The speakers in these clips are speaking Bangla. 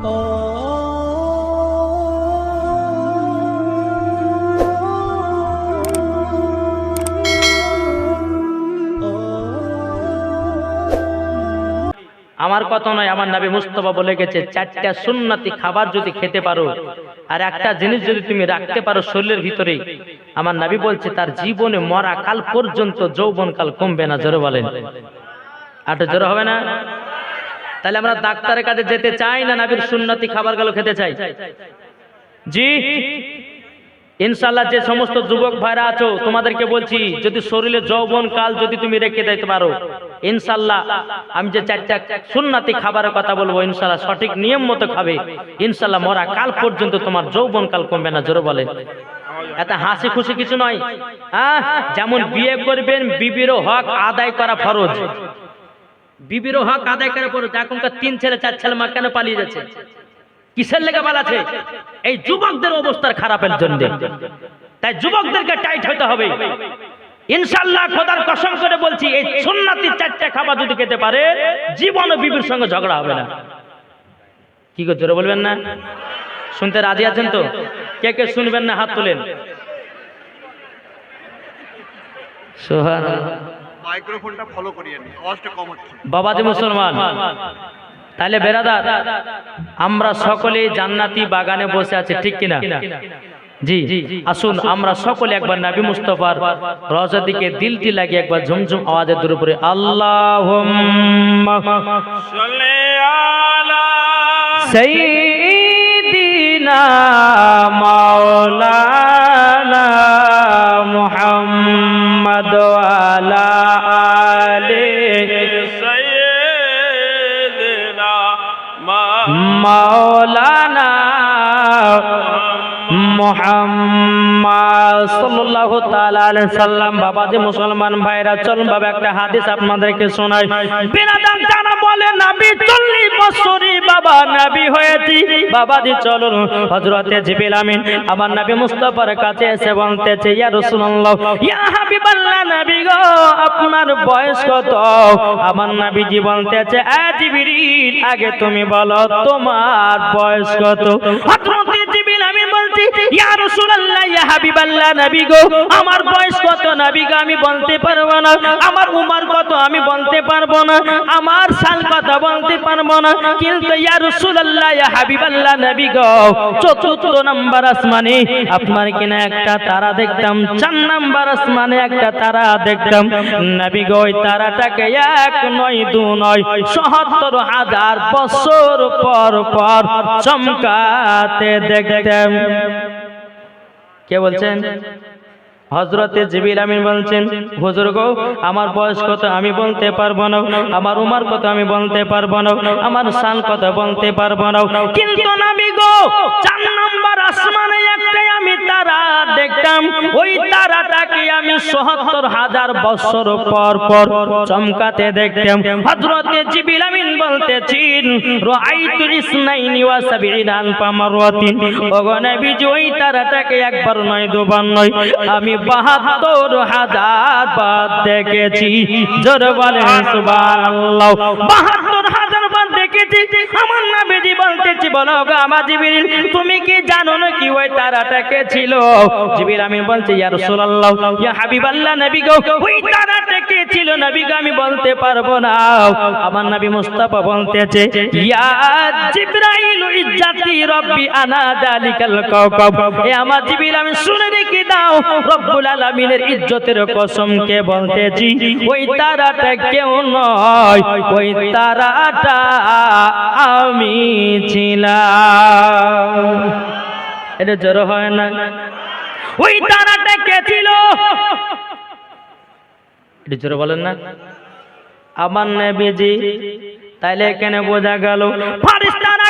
আমার কথা নয়, আমার নাবি মুস্তফা বলে গেছে, চারটা সুন্নাতি খাবার যদি খেতে পারো, আর একটা জিনিস যদি তুমি রাখতে পারো শরীরের ভিতরে, আমার নাবি বলছে, তার জীবনে মরা কাল পর্যন্ত যৌবন কাল কমবে না, জোরে বলেন। আটা জোরে হবে না? তাহলে আমরা ডাক্তারের কাছে যেতে চাই না নাবির সুন্নতি খাবারগুলো খেতে চাই? জি? ইনশাল্লাহ যে সমস্ত যুবক ভাইরা আছো, তোমাদেরকে বলছি, যদি শরীরে যৌবন কাল যদি তুমি রেখে দিতে পারো ইনশাল্লাহ আমি যে চারটা সুন্নাতি খাবারের কথা বলব ইনশাল্লাহ সঠিক নিয়ম মতো খাবে। ইনশাল্লাহ মরা কাল পর্যন্ত তোমার যৌবন কাল কমবে না, জোরে বলে এত হাসি খুশি কিছু নয়। যেমন বিয়ে করবেন, বিবিরও হক আদায় করা ফরজ। বিবিরও হক আদায় করা ফরজ এখনকার তিন ছেলে, চার ছেলে মা কেন পালিয়ে যাচ্ছে? কিসের লেগে পালাচ্ছে এই যুবকদের অবস্থার খারাপের জন্য। তাই যুবকদেরকে টাইট হতে হবে। ইনশাল্লাহ খোদার কসম করে বলছি, এই সুন্নাতি চারটা খাবার যদি খেতে পারে, জীবন বিবির সঙ্গে ঝগড়া হবে না। কি করে জোরে বলবেন না? শুনতে রাজি আছেন তো? কে কে শুনবেন না? হাত তোলেন। সোহান মাইক্রোফোনটা ফলো করিয়ে নি আওয়াজটা কম হচ্ছে। বাবাজি মুসলমান তাহলে বেরাদার আমরা সকলেই জান্নাতি বাগানে বসে আছি ঠিক কিনা? জি আসুন আমরা সকলে একবার নাবি মুস্তফার রজা দিকে দিলটি লাগিয়ে একবার ঝুমঝুম আওয়াজের দূর উপরে আল্লাহ সৈদিনা মাওলানা মোহাম্মদ সাল্লাল্লাহু তাআলা আলাইহি সাল্লাম। বাবাজি মুসলমান ভাইরা, চলুন বাবা, একটা হাদিস আপনাদেরকে শোনাই। বিনাদান জানা বলে, নবী 40 বছরই বাবা নবী হয়েছি। বাবাজি, চলুন। হযরতে জিবরিল আমিন আমার নবী মুস্তাফার কাছে এসে গো, আপনার বয়স কত? আমার নবীজি এ জিবরিল, আগে তুমি বলো, তোমার বয়স কত? বলছি, ইয়া রাসূলুল্লাহ, ইয়া হাবিবাল্লাহ, নবী গো, আমার বয়স কত? নবী গো, আমি বলতে পারব না। আমার উমর কত? আমি বলতে পারব না। আমার সাল কত? বলতে পারব না। কিন্তু ইয়া রাসূলুল্লাহ, ইয়া হাবিবাল্লাহ, নবী গো, চতুর্থ নাম্বার আসমানে, আপনার কিনা একটা তারা দেখতাম। চার নাম্বার আসমানে একটা তারা দেখতাম। নবী গো, ওই তারাটাকে এক নয়, দু নয়, সত্তর হাজার বছর পর পর চমকাতে দেখতাম। কে বলছেন হজরতে জিবিল আমিন বলছেন, হুজুর গো, আমার বয়স কত আমি বলতে পারব না। আমার উমার কত আমি বলতে পারব না। আমার সাল কত বলতে পারব না। কিন্তু আমি গো, চার নম্বর আসমানে একটাই আমি তারা দেখতাম। ওই তারাটাকে আমি সত্তর হাজার বছর পর পর চমকাতে দেখতাম। হজরতে জিবিল আমিন বলতেছেন, রাআইতুল ইসনাইনি ওয়া সাবিঈনা আলফা মারওয়াতিন ওগো নবীজি, ওই তারাটাকে একবার নয়, দুবার নয়, আমি বাহাত্তর হাজার বার দেখেছি। জোর বলে বাহাত্তর আমার নবীজি বলতেছি, বলো গো আমার জিবরিল, তুমি কি জানো না কি ওই তারাটাকে ছিল? জিবরিল আমি বলছি, ইয়া নবী গো, ওই তারাটাকে ছিল নবী গো আমি বলতে পারব না। আমার নবী মুস্তাফা বলতেছে, ইয়া রব্বি আনা কাওকাব। এ আমার জিবরিল, আমি শুনে দাও, রব্বুল ইজ্জতের কসম কে বলতেছি, ওই তারাটা কেউ নয়, ওই তারাটা আমি ছিলাম। এটা জড়ো হয় না। ওই তারাটা কে এটা জোরে বলেন না। আমার নবীজি, তাইলে এখানে বোঝা গেল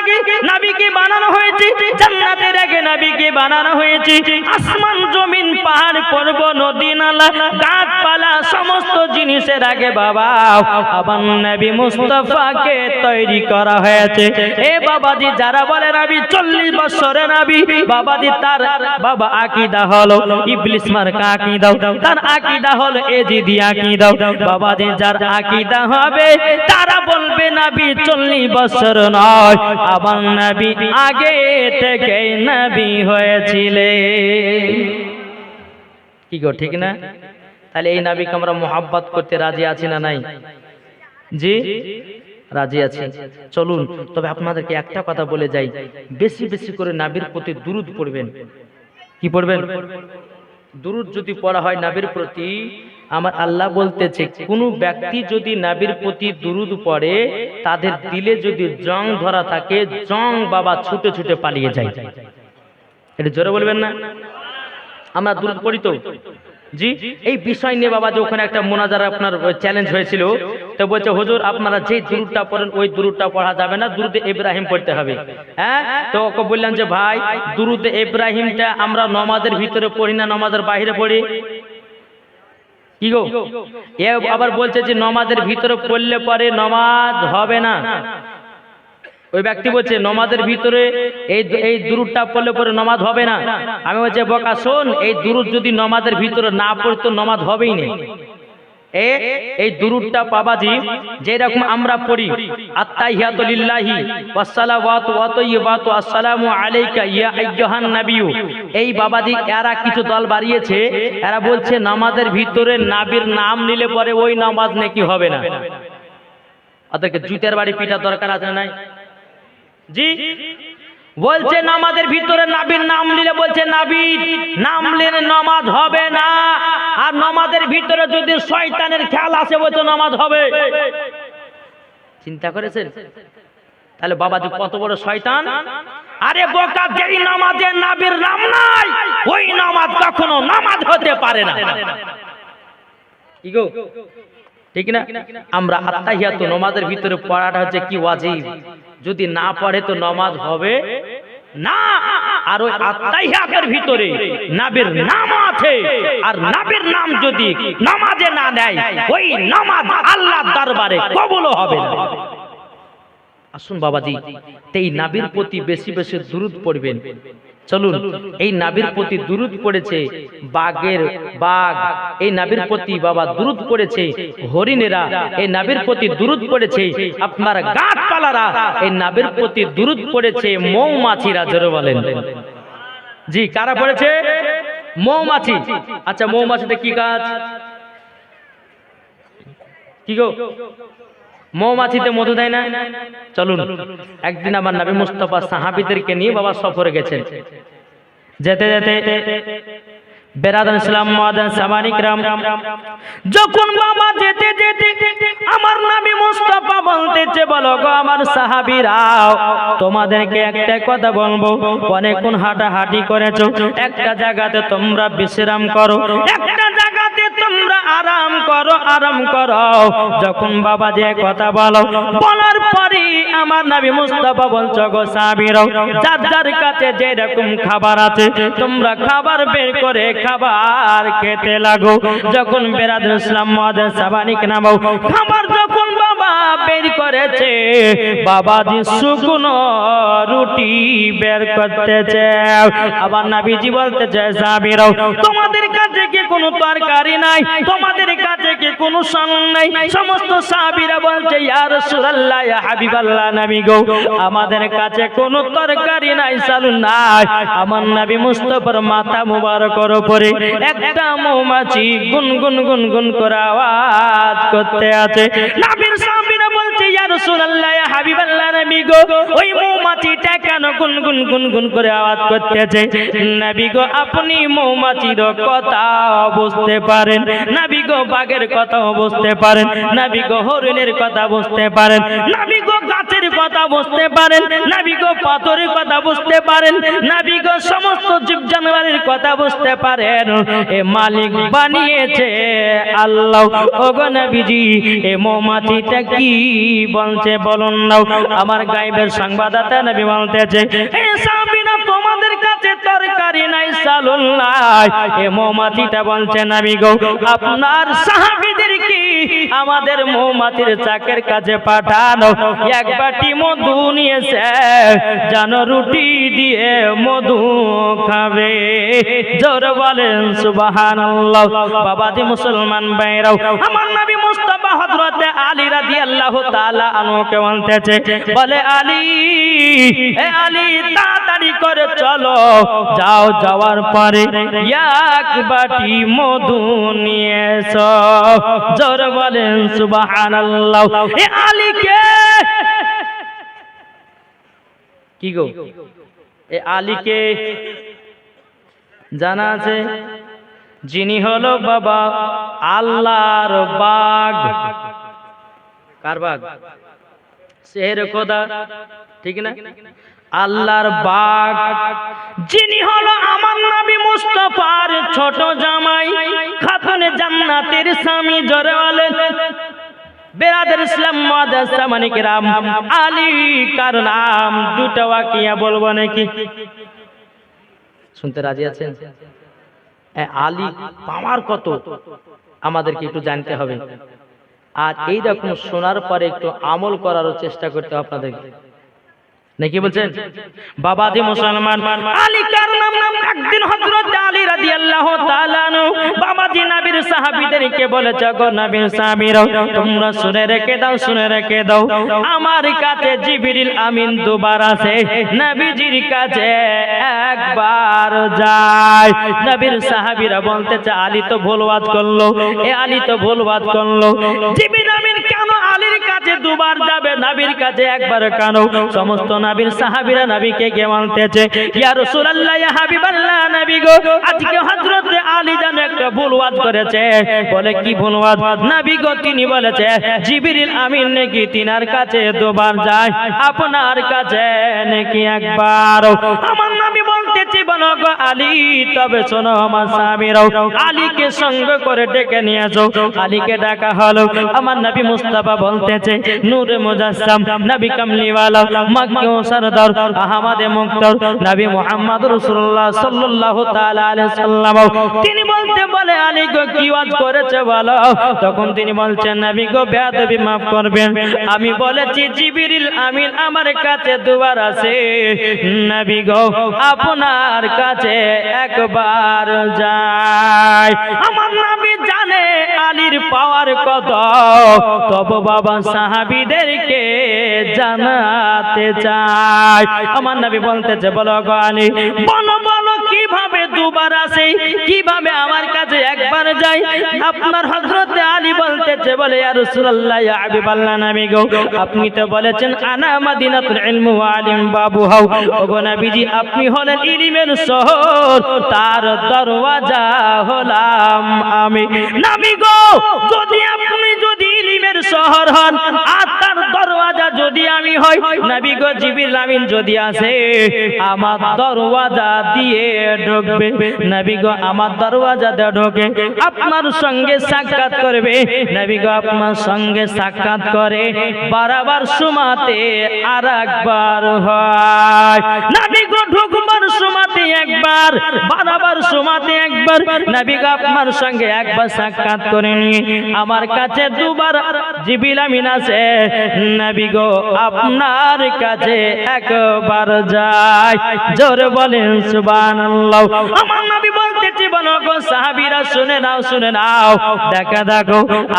আগে নবীকে বানানো হয়েছে, জান্নাতের আগে নবীকে বানানো হয়েছে। আসমান, জমিন, পাহাড়, পর্বত, নদী, নালা, গাছপালা, সমস্ত জিনিসের আগে বাবা আমার নবী মুস্তাফাকে তৈরি করা হয়েছে। এ বাবাজি, যারা বলে নবী, চল্লিশ বছরের নবী, বাবাজি, তার বাবা আকিদা হলো ইবলিস মার্কা আকিদা। তার আকিদা হলো এজিদি আকিদা। বাবাজি, যার আকিদা হবে, তারা বলবে নবী, চল্লিশ বছর নয়। আমার নবী, আগে থেকে নবী হয়েছিলে। কি গো, ঠিক না? তাহলে এই নবীকে আমরা মোহাব্বত করতে রাজি আছি না নাই? জি? রাজি আছি। চলুন, তবে আপনাদেরকে একটা কথা বলে যাই। বেশি বেশি করে নাবির প্রতি দুরুদ পড়বেন। কি পড়বেন? দুরুদ যদি পড়া হয় নাবির প্রতি আমার আল্লাহ বলতেছে, কোনো ব্যক্তি যদি নাবির প্রতি দুরুদ পড়ে, তাদের দিলে যদি জং ধরা থাকে, জং বাবা ছুটে ছুটে পালিয়ে যায়। এটা জোরে বলবেন না? আমরা দুরুদ পড়ি তো। জি, এই বিষয় নিয়ে বাবা যে ওখানে একটা মোনাজার আপনার চ্যালেঞ্জ হয়েছিল, তো বলছে, হুজুর, আপনারা যে দুরুদটা পড়েন, ওই দুরুদটা পড়া যাবে না, দুরুদ ইব্রাহিম পড়তে হবে। হ্যাঁ? তো ওকে বললাম যে, ভাই, দুরুদ ইব্রাহিমটা আমরা নমাজের ভিতরে পড়ি না, নমাজের বাইরে পড়ি? কি গো? এ আবার বলছে যে নমাজের ভিতরে পড়লে পরে নমাজ হবে না। ওই ব্যক্তি বলছে, নমাজের ভিতরে এই এই দুরুদটা পড়লে পরে নমাজ হবে না। আমি বলছি, বকা, শোন, এই দুরুদ যদি নমাজের ভিতরে না পড়তো নমাজ হবেই না। এ, এই দুরুদটা পাবাজি যেরকম আমরা পড়ি আত্তাহিয়াতু লিল্লাহি ওয়াসসালাওয়াতু ওয়া তাইয়্যিবাতু আসসালামু আলাইকা ইয়া আইয়ুহান নাবিয়্যু। এই বাবাজি, এরা কিছু দল বাড়িয়েছে, এরা বলছে, নামাজের ভিতরে নাবির নাম নিলে পরে ওই নামাজ নাকি হবে না। ওদেরকে জুতের বাড়ি পিঠার দরকার আছে নাই? জি? বলছে নামাজের ভিতরে নাবির নাম নিলে বলছে নাবির নাম নিলে নামাজ হবে না। আর নামাজের ভিতরে যদি শয়তানের খেয়াল আসে বলছে নামাজ হবে। চিন্তা করেছেন? তাহলে বাবাজি কত বড় শয়তান? আরে বোকা যেই নামাজে নাবির নাম নাই ওই নামাজ কখনো নামাজ হতে পারে না। ঠিক না? আমরা আত্মাহিয়াত নমাজের ভিতরে পড়াটা হচ্ছে কি ওয়াজিব? যদি না পড়ে তো নমাজ হবে? না। আর ওই আত্মাহিয়াতের ভিতরে নাবের নাম আছে। আর নাবের নাম যদি নামাজে না দেয় ওই নামাজ আল্লাহর দরবারে কবুল হবে আসুন বাবাজি এই নাবির প্রতি বেশি বেশি দুরুদ পড়বেন। চলুন এই নাবির প্রতি দুরুদ পড়েছে বাঘের বাঘ এই নাবির প্রতি বাবা দুরুদ পড়েছে হরিণেরা। এই নাবির প্রতি দুরুদ পড়েছে আপনার গাছপালারা। এই নাবির প্রতি দুরুদ পড়েছে মৌমাছিরা জোরে বলেন। জি কারা পড়েছে? মৌমাছি। আচ্ছা মৌমাছিতে কি কাজ কি গো? মৌমাছিতে মধু দেয় না। চলুন, একদিন আমার নাবি মুস্তফা সাহাবিদেরকে নিয়ে বাবা সফরে গেছেন। যেতে যেতে বেরাদান ইসলাম মাদান সামানিক রাম যখন বাবা যেতে যেতে আমার নবী মুস্তফা বলতেছে, বলো গো আমার সাহাবীরাও তোমাদেরকে একটা কথা বলব। অনেকক্ষণ হাঁটাহাঁটি করেছ, একটা জায়গাতে তোমরা বিশ্রাম করো, একটা জায়গাতে তোমরা আরাম করো আরাম করো। যখন বাবা যে কথা বলো, বলার পরে আমার নবী মুস্তাফা বলছো গো সাহাবীরাও, যার যার কাছে যেরকম খাবার আছে, তোমরা খাবার বের করে খাবার খেতে লাগো। যখন বেরাদুল ইসলাম মহাদেব সাবানিক নামাও খাবার যখন বাবা বের করেছে। বাবাজি শুকনো রুটি বের করতেছে। আবার নাবিজি বলতেছে সাহাবীরাও তোমাদের কাছে কি কোনো তরকারি নাই? তোমাদের কাছে কি কোনো সন নাই? সমস্ত সাহাবীরা বলছে, ইয়া রাসূলুল্লাহ হাবিবাল্লাহ নবী গো, আমাদের কাছে কোনো তরকারি নাই সালু নাই। আমার নবী মুস্তাফার মাথা মুবারকের উপরে একটা মৌমাছি গুনগুন গুনগুন করে আওয়াজ করতে আছে। নবীর গো বাঘের কথা বুঝতে পারেন গো হরিণের কথা বুঝতে পারেন গো গাছের কথা বুঝতে পারেন গো পাথরের কথা বুঝতে পারেন, নবী গো সমস্ত জীব জানোয়ারের কথা বুঝতে পারেন। এ মালিক বানিয়েছে আল্লাহ। নবীজি, এ মৌমাছিটা কি বলছে বলুন আমার গাইবের সংবাদদাতা নবী বলতেছে এই তোমাদের কাছে তরকারি নাই সালুন নাই। এ মৌমাছিটা বলছে নবী গো, আপনার সাহাবীদের কি আমাদের মৌমাছির চাকের কাছে পাঠানো। এক বাটি মধু নিয়েছে, যেন রুটি দিয়ে মধু খাবে। জোর বলেন, সুবহানাল্লাহ। বাবাজি মুসলমান ভাইরাও, আমার নবী মুস্তাফা হযরতে আলী রাদিয়াল্লাহু তাআলা আনহুকে বলতেছে, বলে, আলী আলী তাড়াতাড়ি করে চলো, যাও যাওয়ার পরে এক বাটি মধু নিয়ে জোর বলেন, সুবহানাল্লাহ। আলীকে কি? গো? এ আলীকে জানা আছে, যিনি হলো বাবা আল্লাহর বাগ। কার বাগ? শের খোদা, ঠিক না? আল্লাহর বাগ। যিনি হলো আমার নবী মুস্তফার ছোট জামাই খাতুনে জান্নাতের স্বামী জোরে বলেন বেরাদের ইসলাম মাদাসা মানিকেরাম আলী কার নাম দুটো ওয়াকিয়া বলব নাকি? শুনতে রাজি আছেন? আলী পাওয়ার কত? আমাদেরকে একটু জানতে হবে। আর এই রকম শোনার পরে একটু আমল করারও চেষ্টা করতে হবে আপনাদেরকে। নাকি বলছেন? বাবাজি মুসলমান, আলী কার নাম একদিন হযরত আলী রাদিয়াল্লাহু তাআলা আনহু, বাবাজি নবীর সাহাবীদেরকে বলেছে, গো নবীর সাহাবীরা তোমরা শুনে রেখে দাও, শুনে রেখে দাও, আমার কাছে জিবরিল আমিন দুবার আছে নবীজির কাছে একবার যায়। নবীর সাহাবীরা বলতেছে, আলী তো ভুল ওয়াজ করল, এ আলী তো ভুল ওয়াজ করল। জিবরিল আমিন আলীর কাছে দুবার যাবে, নবীর কাছে একবার কেন? সমস্ত নবীর সাহাবীরা নবীকে কে মানতেছে? ইয়া রাসূলুল্লাহ, ইয়া হাবিবাল্লাহ নবী গো, আজকে হযরত আলী যেন একটা ভুল ওয়াজ করেছে। বলে, কি ভুল ওয়াজ? নবী গো, তিনি বলেছে, জিবরিল আমিন নাকি তিনার কাছে দুবার যায়? আপনার কাছে নাকি একবার আলী, তবে শোনো আমার সাহাবীরাও আলীকে সঙ্গ করে ডেকে নিয়ে আসো। আলীকে ডাকা হলো। আমার নবী মুস্তাফা বলতেছে, নূরে মুজাসসাম, নবী কামলিওয়ালা, মক্কি ও সরদার, আহমদে মুক্তার, নবী মুহাম্মদ রাসূলুল্লাহ সাল্লাল্লাহু তাআলা আলাইহি সাল্লাম তিনি বলতে বলে, আলী গো, কি ওয়াজ করেছে বলো? তখন তিনি বলছেন, নবী গো, বেয়াদবি maaf করবেন। আমি বলেছি, জিবরিল আমিন, আমার কাছে দুবার আছে। নবী গো, আপনার কাছে একবার যায়। আমার নাবি জানে আলীর পাওয়ার কত। তব বাবা সাহাবিদেরকে জানাতে চাই আমার নাবি বলতেছে, বলো গো আলী বলো দুবার আসে, কীভাবে আমার কাছে একবার যায়? আপনার হযরত আলী বলতেছে, বলে, ইয়া রাসূলুল্লাহ, ইয়া হাবিবাল্লাহ নবী গো, আপনি তো বলেছেন, আনা মাদিনাতুল ইলম আলিম বাবু হাও। ওগো নবীজি, আপনি হলেন ইলমের শহর, তার দরওয়াজা হলাম আমি। নামি গো, যদি আপনি যদি ইলমের শহর হন আর দরওয়াজা যদি আমি হই, নবী গো যদি আসে, আমার দরওয়াজা দিয়ে ঢুকবে। নবী গো, আমার দরওয়াজা দিয়ে ঢোকে আপনার সঙ্গে সাক্ষাৎ করবে। নবী গো, আপনার সঙ্গে সাক্ষাৎ করে বারবার সুমাতে হয়। নবী গো, ঢুকবার সুমাতে একবার, বারবার সুমাতে একবার, নবী গো, আপনার সঙ্গে একবার সাক্ষাৎ করে নিয়ে আমার কাছে দুবার জিবিল আমিন আছে নবী গো আপনার কাছে একবার যায় জোরে বলেন, সুবহানাল্লাহ। আমার নাও দেখা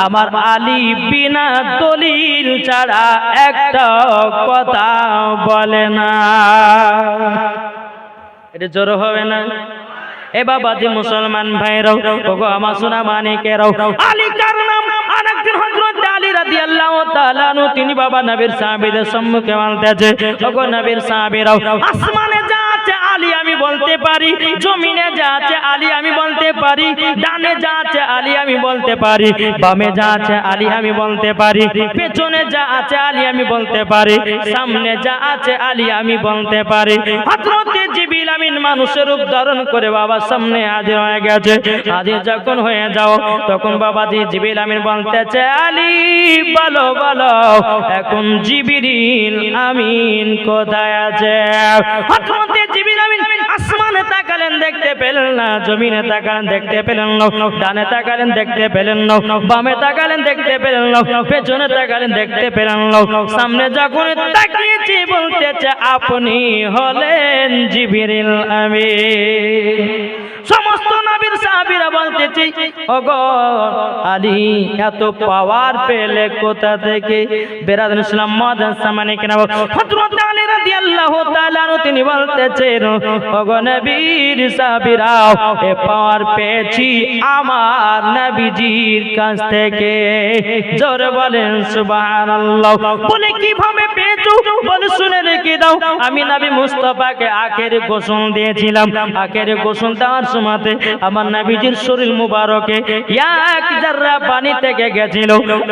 আমার আলী বিনা দলিল ছাড়া একটা কথা বলে না। এটা জোর হবে না? এ বাবা যে মুসলমান ভাইরাও আমার সোনা মানিকেরাও। আলী কার নাম আরেকদিন হযরত আলী তিনি বাবা নবীর সাহাবীদের সম্মুখে মানতেছে ওগো নবীর সাহাবীরাও আসমানে যা আছে আলী আমি বলতে পারি, জমিনে যা আলী আমি বলতে পারি, ডানে যা আলী আমি বলতে পারি, বামে যা আলী আমি বলতে পারি, পেছনে যা আছে আলী আমি বলতে পারি, সামনে যা আছে আলী আমি বলতে পারি। হযরতে জিবিল আমিন মানুষের রূপ ধারণ করে বাবার সামনে হাজির হয়ে গেছে। হাজির যখন হয়ে যাও, তখন বাবাজি জিবিল আমিন বলতেছে, আলী, বলো বলো, এখন জিবিরিল আমিন কোথায় আছে? হযরতে জিবিল আসমানে তাকালেন, দেখতে পেলেন না, জমিনে তাকালেন, দেখতে পেলেন না, ডানে তাকালেন, দেখতে পেলেন না, বামে তাকালেন, দেখতে পেলেন না, পেছনে তাকালেন, দেখতে পেলেন না, সামনে যখন তাকিয়েছি বলতেছে, আপনি হলেন জিবিরিল আমিন। সমস্ত নবীর এত পাওয়ার পেলে কোথা থেকে? বেরাদ ইসলাম সামানে কেন হযরত আলী রাদিয়াল্লাহু তাআলা তিনি বলতেছেন নবীর এ পাওয়ার পেয়েছি আমার নবীজির কাছ থেকে। জোরে বলেন, সুবহানাল্লাহ। বলে, কীভাবে পেয়েছ? বলে, শুনে রেখে দাও। আমি নবী মুস্তাফাকে আখের গোসল দিয়েছিলাম। আখের গোসল দেওয়ার সময়তে আমার নবীজির শরীর মুবারকে এক জাররা পানি থেকে গেছিল।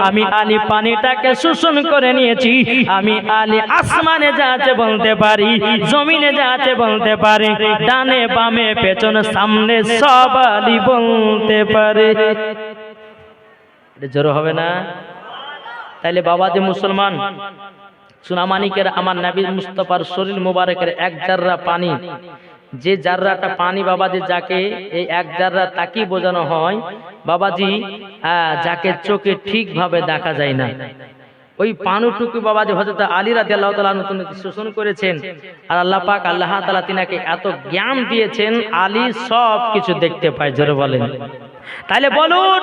আমি আলী পানিটাকে শোষণ করে নিয়েছি। আমি আলী আসমানে যা বলতে পারি, জমিনে যা বলতে পারি, ডানে বামে পেছনে সামনে সব আলী বলতে পারে। জোর হবে না? তাইলে বাবা যে মুসলমান, সুনামানিকের আমার নবী মুস্তফার শরীর মুবারকের এক জাররা পানি যে জাররাটা পানি বাবাজি যাকে, এই এক জাররা তাকি বোঝানো হয়, বাবাজি যাকে চোখে ঠিকভাবে দেখা যায় না। ওই পানুটুকু বাবাজি হযরত আলী রাদিয়াল্লাহু তাআলা নতুন শোষণ করেছেন। আর আল্লাহ পাক আল্লাহ তাআলা তিনাকে এত জ্ঞান দিয়েছেন, আলী সব কিছু দেখতে পায়, জোরে বলেন। তাহলে বলুন,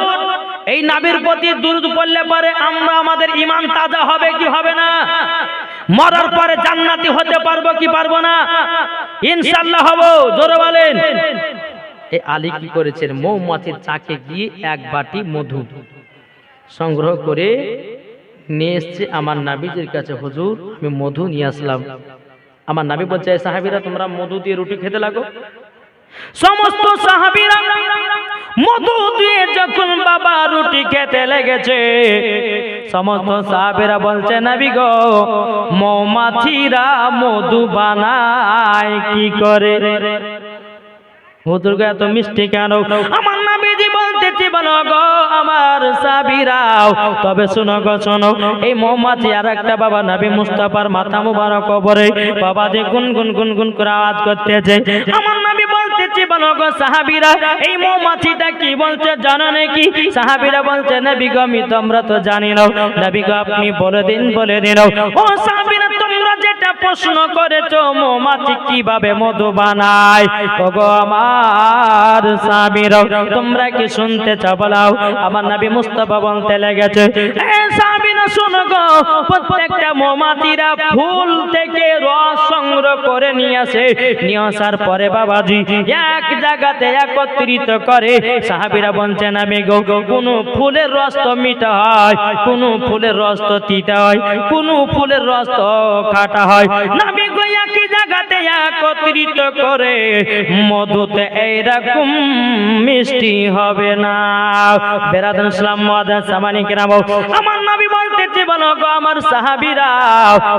এই নাবির প্রতি দুরুদ পড়লে পরে আমরা আমাদের ইমান তাজা হবে কি হবে না? মরার পরে জান্নাতি হতে পারব কি পারব না? ইনশাল্লাহ হব, জোরে বলেন। এ আলী কি করেছেন? মৌমাছির চাকে গিয়ে এক বাটি মধু সংগ্রহ করে নিয়ে এসছে আমার নাবিজের কাছে, হুজুর, আমি মধু নিয়ে আসলাম। আমার নাবি বলছে সাহাবিরা, তোমরা মধু দিয়ে রুটি খেতে লাগো? সমস্ত সাহাবিরা মধু দিয়ে যখন বাবা রুটি খেতে লেগেছে, সমস্ত সাহাবিরা বলছে, নাবি গো, মৌমাছিরা মধু বানায় কি করে? হুজুরকে এত মিষ্টি কেন? আমার নাবিজি বলো গো আমার সাবিরাও। তবে শুনো গো, শোনো, এই মৌমাছি আর একটা বাবা নবী মুস্তাফার মাথা মুবারক বাবা যে করে আওয়াজ করতেছে। আমার নবী বলতেছি বলো গো সাহাবীরা, এই কি বলছে জানো নাকি? সাহাবীরা বলছে, নবী গো তোমরা তো জানি না নবী গো, আপনি বলে দিন বলে দিন ও সাহাবীরা প্রশ্ন করেছ, মৌমাছি কীভাবে মধু বানায়? ওগো আমার সাহাবীরা তোমরা কি শুনতে চাও? বলাও, আমার নবী মুস্তফা বলতে লেগেছে রস সংগ্রহ করে নিয়ে এক জায়গাতে একত্রিত করে কোন ফুলের রস তো মিঠা হয়, কোন ফুলের রস তো তিতা হয়, কোন ফুলের রস তো খাটা হয় নাবি জায়গাতে একত্রিত করে মধুতে এইরকম মিষ্টি হবে না। বেরাদুল ইসলাম মাদান সামানি কেরাম, আমার নবী বলতেছে, বলো গো আমার সাহাবীরা,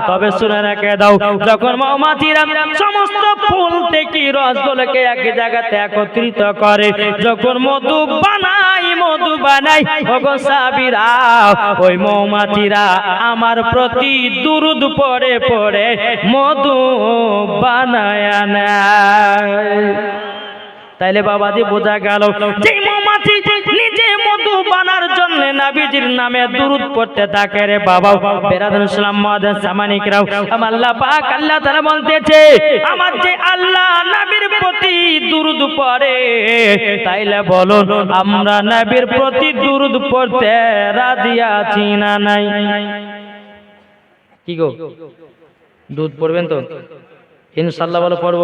তবে শুনে রেখে দাও, যখন মৌমাছিরা সমস্ত ফুল থেকে রসগুলোকে এক জায়গাতে একত্রিত করে, যখন মধু বানাই মধু বানাই ওগো সাহাবীরা, ওই মৌমাছিরা আমার প্রতি দুরুদ পড়ে পড়ে মধু বানায় নেয় তাইলে বাবাজি বোঝা গেল নিজে মধু বানার জন্য নাবিজির নামে দুরুদ পড়তে থাকে রে বাবা। বেরাদুল ইসলাম মাদান সামানিকরাও আমার আল্লাহ পাক আল্লাহ তাআলা বলতেছে, আমার যে আল্লাহ নবীর প্রতি দুরুদ পড়ে, তাইলে বলো আমরা নবীর প্রতি দুরুদ পড়তে রাজি আছি না নাই? কি গো? দুধ পড়বেন তো? ইনশাল্লাহ বলো পড়ব।